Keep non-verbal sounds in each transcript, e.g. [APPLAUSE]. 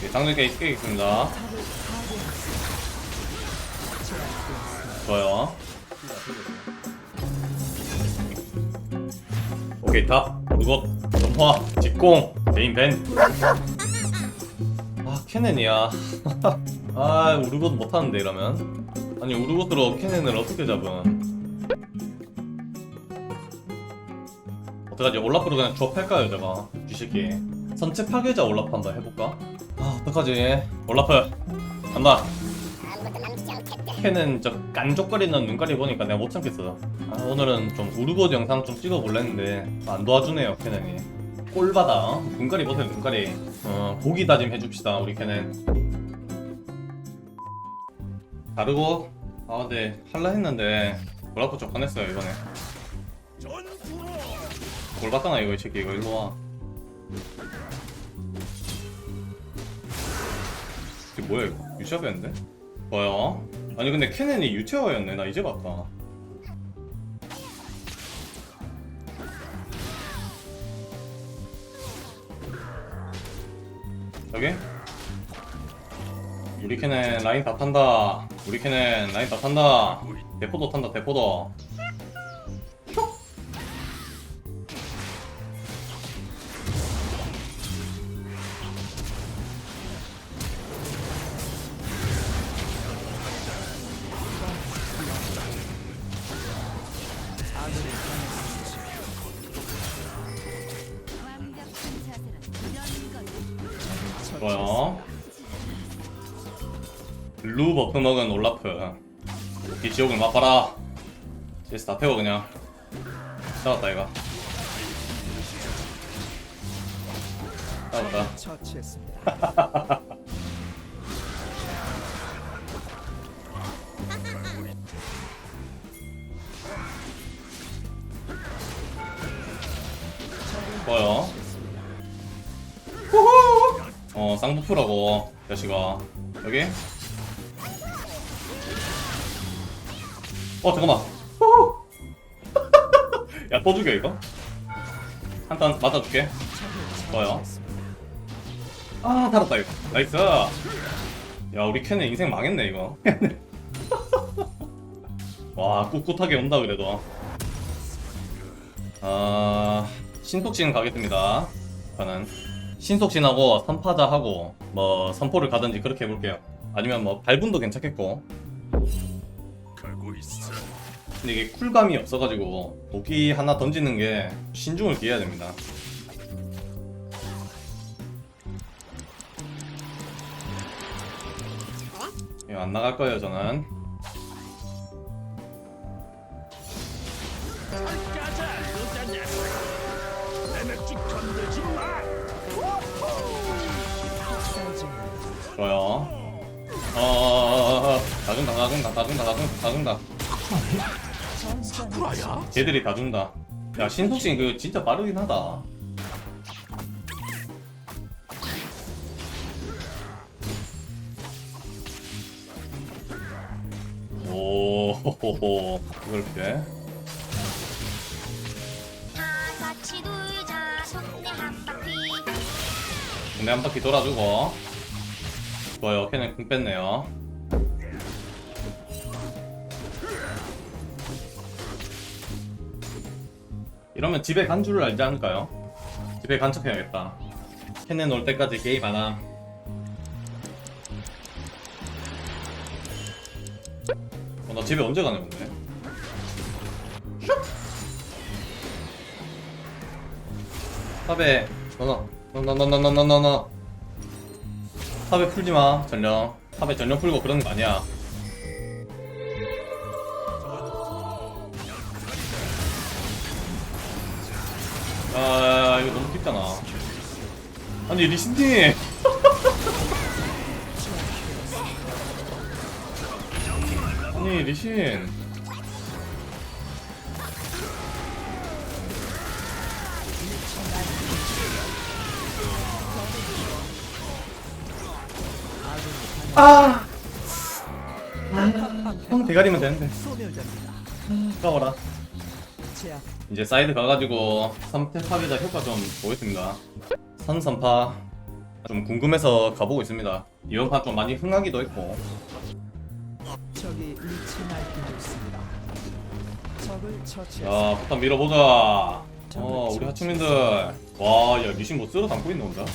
네, 상대 게이트 깨겠습니다. 좋아요. 오케이 탑 무것 점화 직공 메인 밴. 아 캐넨이야. [LAUGHS] 아 우르곳 못하는데 이러면. 아니 우르곳으로 캐넨을 어떻게 잡음? 어떡하지 올라프로 그냥 주업할까요 제가? 쥐새끼 선체 파괴자 올라프 한번 해볼까? 아 어떡하지? 올라프 간다. 캐는 저 깐족거리는 눈깔이 보니까 내가 못 참겠어 아, 오늘은 좀 우르고드 영상 좀 찍어볼랬는데 안 도와주네요 캐넨이 꼴받아 어? 눈깔이 보세요 눈깔이. 어, 고기 다짐 해줍시다 우리 캐넨 다르고 아 네 할라 했는데 올라프 좀 화냈어요 이번에 뭘 봤잖아 이거 이 새끼. 이거 일로 와. 이게 뭐야 이거? 유시아베인데? 뭐야? 아니 근데 캐넨이 유채화였네. 나 이제 봤다. 여기? 우리 캐넨 라인 다 탄다. 우리 캐넨 라인 다 탄다. 대포도 탄다 대포도 좋아요. 루 버프 먹은 올라프. 이 지옥을 맛봐라. 제스 다 태워 그냥. 잡았다 이거. 잡았다. 처치했습니다. 좋아요. 후후. 어 쌍부프라고 자식아. 여기. 어 잠깐만. [LAUGHS] 야또 죽여 이거. 한 단 맞아줄게. 좋아요. 아 달았다 이거 나이스 야 우리 캔의 인생 망했네 이거 [LAUGHS] 와 꿋꿋하게 온다 그래도 아 신속신 가겠습니다 저는 신속신하고 선파자 하고 뭐 선포를 가든지 그렇게 해볼게요. 아니면 뭐 발분도 괜찮겠고. 가고 있어. 근데 이게 쿨감이 없어가지고 도끼 하나 던지는 게 신중을 기해야 됩니다. 이거 안 나갈 거예요 저는 좋아요. 어어어어어. 다 준다 다 준다 다 준다 다 준다 다 준다. 사쿠라야? 걔들이 다 준다. 야 신속신 그 진짜 빠르긴 하다. 오 호호호. 이걸 피해 다 같이 놀자. 속내 한 바퀴. 근데 한 바퀴 돌아주고 좋아요. 걔는 궁 뺐네요. 이러면 집에 간 줄을 알지 않을까요? 집에 간척해야겠다. 캔넨 올 때까지 게임 안함. 어, 나 집에 언제 가냐 근데? 탑에 너너 너너너너너너너 탑에 풀지마 전령. 탑에 전령 풀고 그러는 거 아니야. 아 이거 너무 깊잖아. 아니 리신님 [LAUGHS] 아니 리신 아! 형 대가리면 되는데. 까워라 이제 사이드 가가지고 3태 파괴자 효과 좀 보겠습니다. 선 선파 좀 궁금해서 가보고 있습니다. 이번 판 좀 많이 흥하기도 했고 적이 미쳐 날뛰고 있습니다. 적을 처치했습니다. 야 포탄 밀어보자. 어 우리 하층민들 와야 미신 뭐 쓸어 담고 있는 건가?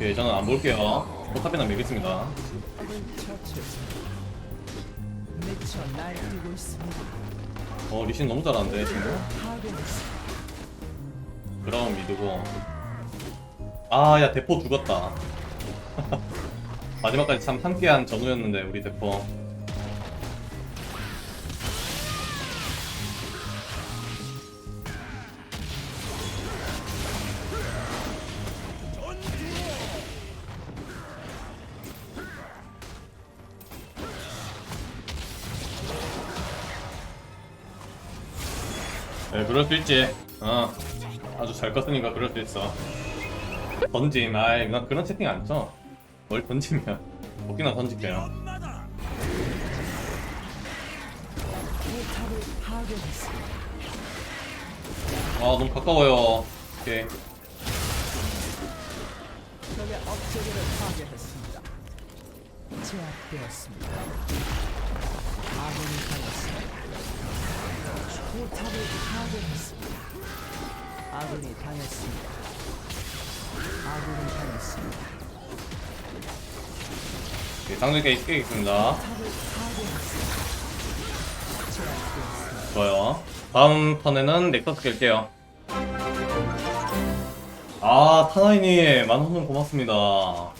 오케이 저는 안 볼게요. 포탑이나 밀겠습니다. 어 리신 너무 잘하는데 친구. 그라운 미드고 아 야 대포 죽었다 [LAUGHS] 마지막까지 참 함께한 전우였는데 우리 대포 네 그럴 수 있지. 어 아주 잘 껐으니까 그럴 수 있어. 던짐 아이 나 그런 채팅 안써뭘 던지면. 먹기나 던질게요. 아 너무 가까워요. 오케이. 포탑을 파괴했습니다. 아군이 당했습니다. 아군이 당했습니다. 오케이 상대 포탑을 파괴했습니다. 제압되었습니다. 좋아요 다음 턴에는 넥서스 깰게요 아 사나이님 만원은 고맙습니다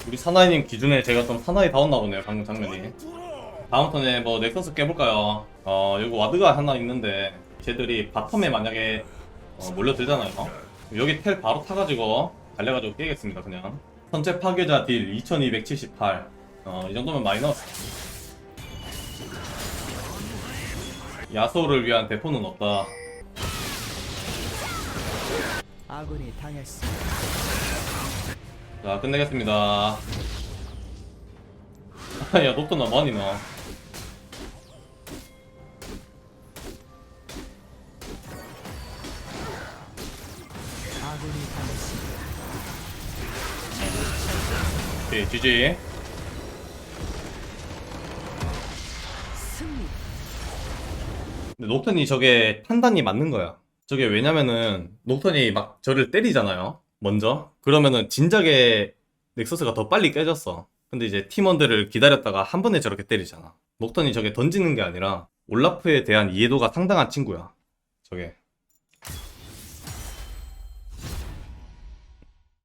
우리 사나이님 기준에 제가 좀 사나이 다웠나 보네요 방금 장면이 다음 턴에 뭐 넥서스 깨볼까요? 어 여기 와드가 하나 있는데 쟤들이 바텀에 만약에 어, 몰려들잖아요. 여기 텔 바로 타가지고 달려가지고 깨겠습니다 그냥. 선체 파괴자 딜 2278 어, 이 정도면 마이너스. 야소를 위한 대포는 없다. 아군이 당했습니다. 자 끝내겠습니다. [LAUGHS] 야 많이 나아 오케이 GG. 근데 녹턴이 저게 판단이 맞는 거야. 저게 왜냐면은 녹턴이 막 저를 때리잖아요 먼저. 그러면은 진작에 넥서스가 더 빨리 깨졌어. 근데 이제 팀원들을 기다렸다가 한 번에 저렇게 때리잖아. 녹턴이 저게 던지는 게 아니라 올라프에 대한 이해도가 상당한 친구야 저게